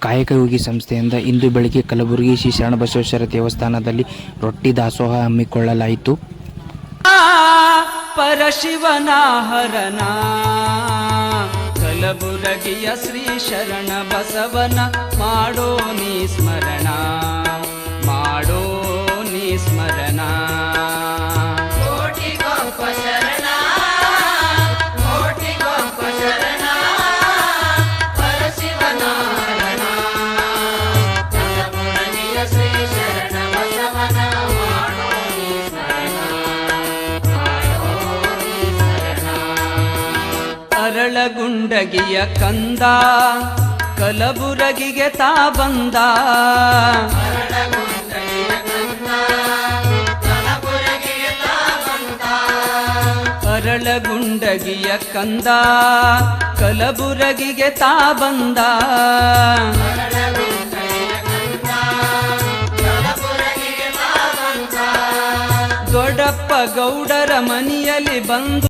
ಕಾಯಕಯೋಗಿ ಸಂಸ್ಥೆಯಿಂದ ಇಂದು ಬೆಳಗ್ಗೆ ಕಲಬುರಗಿ ಶ್ರೀ ಶರಣಬಸವೇಶ್ವರ ದೇವಸ್ಥಾನದಲ್ಲಿ ರೊಟ್ಟಿ ದಾಸೋಹ ಹಮ್ಮಿಕೊಳ್ಳಲಾಯಿತು. ಪರಶಿವನ ಹರನ ಕಲಬುರಗಿಯ ಶ್ರೀ ಶರಣ ಬಸವನ ಮಾಡೋ ನೀ ಸ್ಮರಣ. ಅರಳಗುಂಡಗಿಯ ಕಂದ ಕಲಬುರಗಿಗೆ ತಾ ಬಂದ. ಅರಳಗುಂಡಗಿಯ ಕಂದ ಕಲಬುರಗಿಗೆ ತಾ ಬಂದ. ದೊಡ್ಡಪ್ಪ ಗೌಡರ ಮನೆಯಲ್ಲಿ ಬಂದು